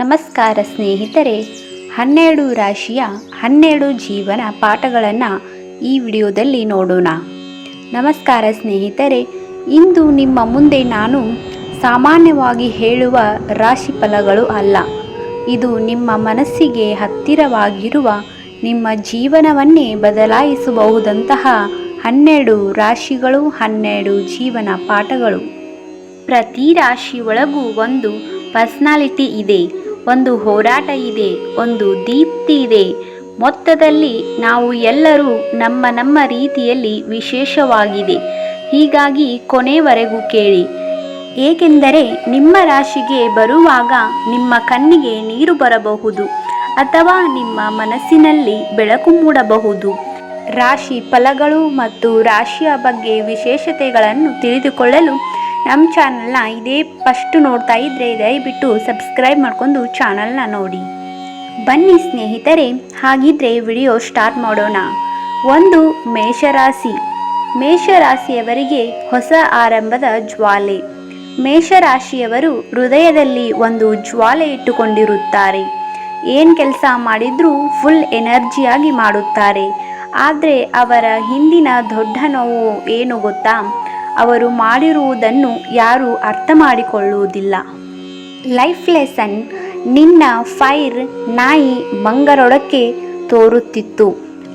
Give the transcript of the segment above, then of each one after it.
ನಮಸ್ಕಾರ ಸ್ನೇಹಿತರೆ, ಹನ್ನೆರಡು ರಾಶಿಯ ಹನ್ನೆರಡು ಜೀವನ ಪಾಠಗಳನ್ನು ಈ ವಿಡಿಯೋದಲ್ಲಿ ನೋಡೋಣ. ನಮಸ್ಕಾರ ಸ್ನೇಹಿತರೆ, ಇಂದು ನಿಮ್ಮ ಮುಂದೆ ನಾನು ಸಾಮಾನ್ಯವಾಗಿ ಹೇಳುವ ರಾಶಿ ಫಲಗಳು ಅಲ್ಲ. ಇದು ನಿಮ್ಮ ಮನಸ್ಸಿಗೆ ಹತ್ತಿರವಾಗಿರುವ, ನಿಮ್ಮ ಜೀವನವನ್ನೇ ಬದಲಾಯಿಸಬಹುದಂತಹ ಹನ್ನೆರಡು ರಾಶಿಗಳು, ಹನ್ನೆರಡು ಜೀವನ ಪಾಠಗಳು. ಪ್ರತಿ ರಾಶಿ ಒಳಗೂ ಒಂದು ಪರ್ಸ್ನಾಲಿಟಿ ಇದೆ. ಒಂದು ಹೋರಾಟ ಇದೆ, ಒಂದು ದೀಪ್ತಿ ಇದೆ. ಮೊತ್ತದಲ್ಲಿ ನಾವು ಎಲ್ಲರೂ ನಮ್ಮ ನಮ್ಮ ರೀತಿಯಲ್ಲಿ ವಿಶೇಷವಾಗಿದೆ. ಹೀಗಾಗಿ ಕೊನೆವರೆಗೂ ಕೇಳಿ. ಏಕೆಂದರೆ ನಿಮ್ಮ ರಾಶಿಗೆ ಬರುವಾಗ ನಿಮ್ಮ ಕಣ್ಣಿಗೆ ನೀರು ಬರಬಹುದು ಅಥವಾ ನಿಮ್ಮ ಮನಸ್ಸಿನಲ್ಲಿ ಬೆಳಕು ಮೂಡಬಹುದು. ರಾಶಿ ಫಲಗಳು ಮತ್ತು ರಾಶಿಯ ಬಗ್ಗೆ ವಿಶೇಷತೆಗಳನ್ನು ತಿಳಿದುಕೊಳ್ಳಲು ನಮ್ಮ ಚಾನಲ್ನ ಇದೇ ಫಸ್ಟ್ ನೋಡ್ತಾ ಇದ್ದರೆ ದಯವಿಟ್ಟು ಸಬ್ಸ್ಕ್ರೈಬ್ ಮಾಡ್ಕೊಂಡು ಚಾನಲ್ನ ನೋಡಿ. ಬನ್ನಿ ಸ್ನೇಹಿತರೆ, ಹಾಗಿದ್ರೆ ವಿಡಿಯೋ ಸ್ಟಾರ್ಟ್ ಮಾಡೋಣ. ಒಂದು ಮೇಷರಾಶಿ. ಮೇಷರಾಶಿಯವರಿಗೆ ಹೊಸ ಆರಂಭದ ಜ್ವಾಲೆ. ಮೇಷರಾಶಿಯವರು ಹೃದಯದಲ್ಲಿ ಒಂದು ಜ್ವಾಲೆ ಇಟ್ಟುಕೊಂಡಿರುತ್ತಾರೆ. ಏನು ಕೆಲಸ ಮಾಡಿದ್ರೂ ಫುಲ್ ಎನರ್ಜಿಯಾಗಿ ಮಾಡುತ್ತಾರೆ. ಆದರೆ ಅವರ ಹಿಂದಿನ ದೊಡ್ಡ ನೋವು ಏನು ಗೊತ್ತಾ? ಅವರು ಮಾಡಿರುವುದನ್ನು ಯಾರೂ ಅರ್ಥ ಮಾಡಿಕೊಳ್ಳುವುದಿಲ್ಲ ಲೈಫ್ ಲೆಸನ್ ನಿನ್ನ ಫೈರ್ ನಾಯಿ ಮಂಗರೊಡಕ್ಕೆ ತೋರುತ್ತಿತ್ತು.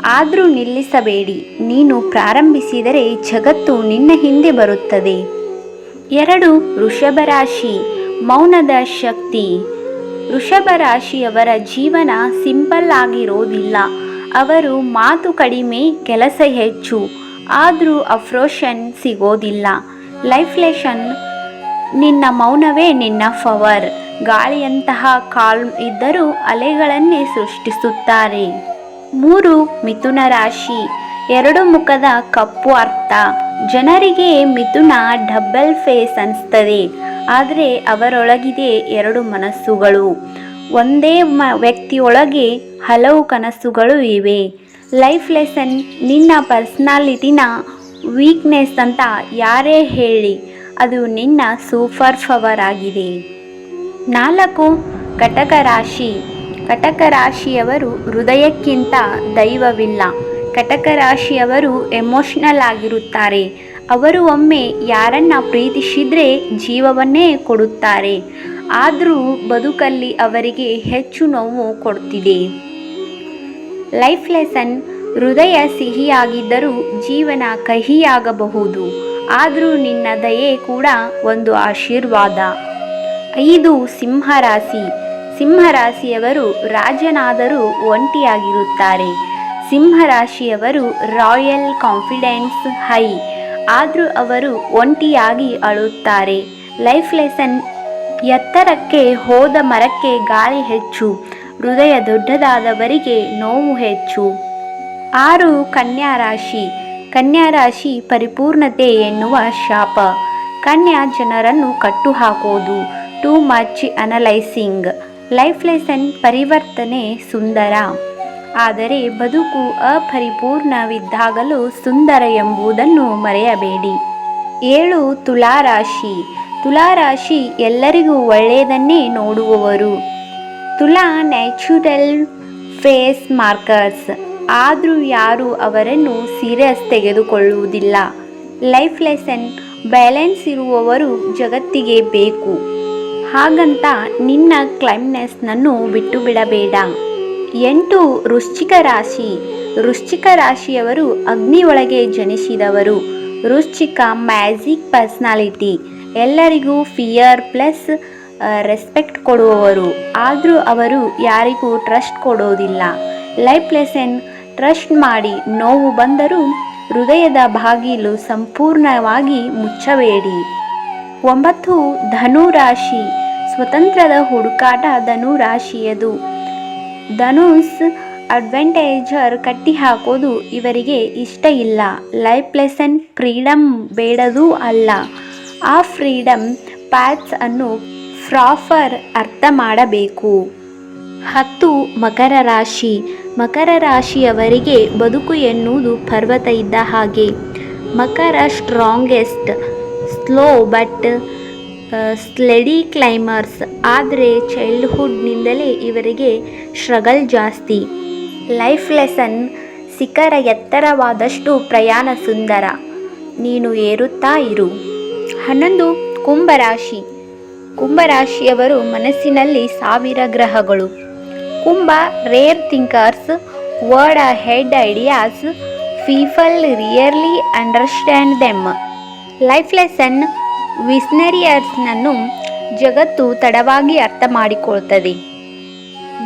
ಆದರೂ ನಿಲ್ಲಿಸಬೇಡಿ, ನೀನು ಪ್ರಾರಂಭಿಸಿದರೆ ಜಗತ್ತು ನಿನ್ನ ಹಿಂದೆ ಬರುತ್ತದೆ. ಎರಡು ವೃಷಭರಾಶಿ ಮೌನದ ಶಕ್ತಿ. ವೃಷಭರಾಶಿಯವರ ಜೀವನ ಸಿಂಪಲ್ ಆಗಿರೋದಿಲ್ಲ. ಅವರು ಮಾತು ಕಡಿಮೆ, ಕೆಲಸ ಹೆಚ್ಚು. ಆದರೂ ಅಫ್ರೋಷನ್ ಸಿಗೋದಿಲ್ಲ. ಲೈಫ್ ಲೆಷನ್ ನಿನ್ನ ಮೌನವೇ ನಿನ್ನ ಫವರ್ ಗಾಳಿಯಂತಹ ಕಾಲ್ಮ್ ಇದ್ದರೂ ಅಲೆಗಳನ್ನೇ ಸೃಷ್ಟಿಸುತ್ತಾರೆ. ಮೂರು ಮಿಥುನ ರಾಶಿ, ಎರಡು ಮುಖದ ಕಪ್ಪು ಅರ್ಥ. ಜನರಿಗೆ ಮಿಥುನ ಡಬ್ಬಲ್ ಫೇಸ್ ಅನಿಸ್ತದೆ, ಆದರೆ ಅವರೊಳಗಿದೆ ಎರಡು ಮನಸ್ಸುಗಳು. ಒಂದೇ ಮ ವ್ಯಕ್ತಿಯೊಳಗೆ ಹಲವು ಕನಸುಗಳು ಇವೆ. ಲೈಫ್ ಲೆಸನ್, ನಿನ್ನ ಪರ್ಸ್ನಾಲಿಟಿನ ವೀಕ್ನೆಸ್ ಅಂತ ಯಾರೇ ಹೇಳಿ, ಅದು ನಿನ್ನ ಸೂಪರ್ ಪವರ್ ಆಗಿದೆ. ನಾಲ್ಕು ಕಟಕ ರಾಶಿ ಕಟಕ ರಾಶಿಯವರು ಹೃದಯಕ್ಕಿಂತ ದೈವವಿಲ್ಲ. ಕಟಕ ರಾಶಿಯವರು ಎಮೋಷ್ನಲ್ ಆಗಿರುತ್ತಾರೆ. ಅವರು ಒಮ್ಮೆ ಯಾರನ್ನ ಪ್ರೀತಿಸಿದ್ರೆ ಜೀವವನ್ನೇ ಕೊಡುತ್ತಾರೆ. ಆದರೂ ಬದುಕಲ್ಲಿ ಅವರಿಗೆ ಹೆಚ್ಚು ನೋವು ಕೊಡ್ತಿದೆ. ಲೈಫ್ ಲೆಸನ್ ಹೃದಯ ಸಿಹಿಯಾಗಿದ್ದರೂ ಜೀವನ ಕಹಿಯಾಗಬಹುದು. ಆದರೂ ನಿನ್ನ ದಯೆ ಕೂಡ ಒಂದು ಆಶೀರ್ವಾದ. ಐದು ಸಿಂಹರಾಶಿ. ಸಿಂಹರಾಶಿಯವರು ರಾಜನಾದರೂ ಒಂಟಿಯಾಗಿರುತ್ತಾರೆ. ಸಿಂಹರಾಶಿಯವರು ರಾಯಲ್ ಕಾನ್ಫಿಡೆನ್ಸ್ ಹೈ. ಆದರೂ ಅವರು ಒಂಟಿಯಾಗಿ ಅಳುತ್ತಾರೆ. ಲೈಫ್ ಲೆಸನ್ ಎತ್ತರಕ್ಕೆ ಹೋದ ಮರಕ್ಕೆ ಗಾಳಿ ಹೆಚ್ಚು, ಹೃದಯ ದೊಡ್ಡದಾದವರಿಗೆ ನೋವು ಹೆಚ್ಚು. ಆರು ಕನ್ಯಾ ರಾಶಿ ಕನ್ಯಾ ರಾಶಿ ಪರಿಪೂರ್ಣತೆ ಎನ್ನುವ ಶಾಪ. ಕನ್ಯಾ ಜನರನ್ನು ಕಟ್ಟುಹಾಕೋದು. Too much analysing. Life lesson ಪರಿವರ್ತನೆ ಸುಂದರ. ಆದರೆ ಬದುಕು ಅಪರಿಪೂರ್ಣವಿದ್ದಾಗಲೂ ಸುಂದರ ಎಂಬುದನ್ನು ಮರೆಯಬೇಡಿ. ಏಳು ತುಲಾರಾಶಿ. ತುಲಾರಾಶಿ ಎಲ್ಲರಿಗೂ ಒಳ್ಳೆಯದನ್ನೇ ನೋಡುವವರು. ತುಲಾ ನ್ಯಾಚುರಲ್ ಫೇಸ್ ಮಾರ್ಕರ್ಸ್. ಆದರೂ ಯಾರೂ ಅವರನ್ನು ಸೀರಿಯಸ್ ತೆಗೆದುಕೊಳ್ಳುವುದಿಲ್ಲ. ಲೈಫ್ ಲೆಸನ್ ಬ್ಯಾಲೆನ್ಸ್ ಇರುವವರು ಜಗತ್ತಿಗೆ ಬೇಕು. ಹಾಗಂತ ನಿನ್ನ ಕ್ಲೈಮ್ನೆಸ್ನನ್ನು ಬಿಟ್ಟು ಬಿಡಬೇಡ ಎಂಟು, ವೃಶ್ಚಿಕ ರಾಶಿ. ವೃಶ್ಚಿಕ ರಾಶಿಯವರು ಅಗ್ನಿ ಒಳಗೆ ಜನಿಸಿದವರು. ವೃಶ್ಚಿಕ ಮ್ಯಾಜಿಕ್ ಪರ್ಸ್ನಾಲಿಟಿ. ಎಲ್ಲರಿಗೂ ಫಿಯರ್ ಪ್ಲಸ್ ರೆಸ್ಪೆಕ್ಟ್ ಕೊಡುವವರು. ಆದರೂ ಅವರು ಯಾರಿಗೂ ಟ್ರಸ್ಟ್ ಕೊಡೋದಿಲ್ಲ. ಲೈಫ್ ಲೆಸನ್ ಟ್ರಸ್ಟ್ ಮಾಡಿ ನೋವು ಬಂದರೂ ಹೃದಯದ ಬಾಗಿಲು ಸಂಪೂರ್ಣವಾಗಿ ಮುಚ್ಚಬೇಡಿ. ಒಂಬತ್ತು ಧನು ರಾಶಿ ಸ್ವತಂತ್ರದ ಹುಡುಕಾಟ ಧನು ರಾಶಿಯದು ಧನುಸ್ ಅಡ್ವೆಂಟೇಜರ್ ಕಟ್ಟಿ ಹಾಕೋದು ಇವರಿಗೆ ಇಷ್ಟ ಇಲ್ಲ. ಲೈಫ್ ಲೆಸನ್ ಫ್ರೀಡಮ್ ಬೇಡದೂ ಅಲ್ಲ. ಆ ಫ್ರೀಡಮ್ ಪ್ಯಾಚ್ ಅನ್ನು ಫ್ರಾಫರ್ ಅರ್ಥ ಮಾಡಬೇಕು. ಹತ್ತು, ಮಕರ ರಾಶಿ. ಮಕರ ರಾಶಿಯವರಿಗೆ ಬದುಕು ಎನ್ನುವುದು ಪರ್ವತ ಇದ್ದ ಹಾಗೆ. ಮಕರ strongest, slow but steady climbers. ಆದರೆ ಚೈಲ್ಡ್ಹುಡ್ನಿಂದಲೇ ಇವರಿಗೆ ಸ್ಟ್ರಗಲ್ ಜಾಸ್ತಿ. ಲೈಫ್ ಲೆಸನ್ ಶಿಖರ ಎತ್ತರವಾದಷ್ಟು ಪ್ರಯಾಣ ಸುಂದರ. ನೀನು ಏರುತ್ತಾ ಇರು. ಹನ್ನೊಂದು ಕುಂಭರಾಶಿ. ಕುಂಭರಾಶಿಯವರು ಮನಸ್ಸಿನಲ್ಲಿ ಸಾವಿರ ಗ್ರಹಗಳು. ಕುಂಭ, rare thinkers, word ahead ideas, people rarely understand them. Life lesson ವಿಸ್ನರಿಯರ್ಸ್ನನ್ನು ಜಗತ್ತು ತಡವಾಗಿ ಅರ್ಥ ಮಾಡಿಕೊಳ್ತದೆ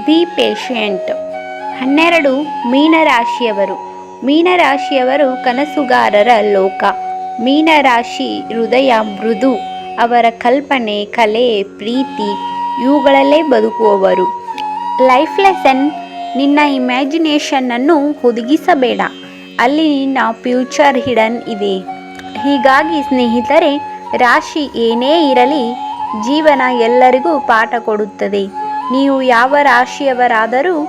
ಬಿ ಪೇಷಂಟ್. ಹನ್ನೆರಡು ಮೀನರಾಶಿಯವರು. ಮೀನರಾಶಿಯವರು ಕನಸುಗಾರರ ಲೋಕ. ಮೀನರಾಶಿ, ಹೃದಯ, ಮೃದು, ಅವರ ಕಲ್ಪನೆ, ಕಲೆ, ಪ್ರೀತಿ, ಇವುಗಳಲ್ಲೇ ಬದುಕುವವರು. ಲೈಫ್ ಲೆಸನ್ ನಿನ್ನ ಇಮ್ಯಾಜಿನೇಷನನ್ನು ಹುದುಗಿಸಬೇಡ. ಅಲ್ಲಿ ನಿನ್ನ ಫ್ಯೂಚರ್ ಹಿಡನ್ ಇದೆ. ಹೀಗಾಗಿ ಸ್ನೇಹಿತರೆ, ರಾಶಿ ಏನೇ ಇರಲಿ, ಜೀವನ ಎಲ್ಲರಿಗೂ ಪಾಠ ಕೊಡುತ್ತದೆ. ನೀವು ಯಾವ ರಾಶಿಯವರಾದರೂ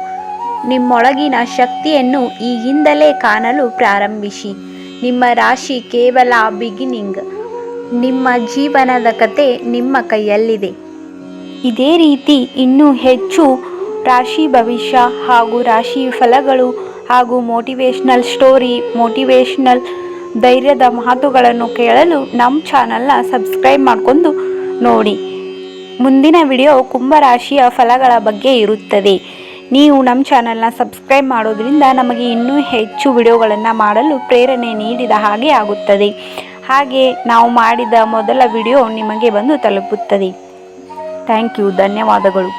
ನಿಮ್ಮೊಳಗಿನ ಶಕ್ತಿಯನ್ನು ಈಗಿಂದಲೇ ಕಾಣಲು ಪ್ರಾರಂಭಿಸಿ. ನಿಮ್ಮ ರಾಶಿ ಕೇವಲ ಬಿಗಿನಿಂಗ್ ನಿಮ್ಮ ಜೀವನದ ಕತೆ ನಿಮ್ಮ ಕೈಯಲ್ಲಿದೆ. ಇದೇ ರೀತಿ ಇನ್ನೂ ಹೆಚ್ಚು ರಾಶಿ ಭವಿಷ್ಯ ಹಾಗೂ ರಾಶಿ ಫಲಗಳು ಹಾಗೂ ಮೋಟಿವೇಶ್ನಲ್ ಸ್ಟೋರಿ ಮೋಟಿವೇಶ್ನಲ್ ಧೈರ್ಯದ ಮಾತುಗಳನ್ನು ಕೇಳಲು ನಮ್ಮ ಚಾನಲ್ನ ಸಬ್ಸ್ಕ್ರೈಬ್ ಮಾಡಿಕೊಂಡು ನೋಡಿ. ಮುಂದಿನ ವಿಡಿಯೋ ಕುಂಭರಾಶಿಯ ಫಲಗಳ ಬಗ್ಗೆ ಇರುತ್ತದೆ. ನೀವು ನಮ್ಮ ಚಾನಲ್ನ ಸಬ್ಸ್ಕ್ರೈಬ್ ಮಾಡೋದ್ರಿಂದ ನಮಗೆ ಇನ್ನೂ ಹೆಚ್ಚು ವಿಡಿಯೋಗಳನ್ನು ಮಾಡಲು ಪ್ರೇರಣೆ ನೀಡಿದ ಹಾಗೆ ಆಗುತ್ತದೆ. ಹಾಗೆ ನಾವು ಮಾಡಿದ ಮೊದಲ ವಿಡಿಯೋ ನಿಮಗೆ ಬಂದು ತಲುಪುತ್ತದೆ. ಥ್ಯಾಂಕ್ ಯು, ಧನ್ಯವಾದಗಳು.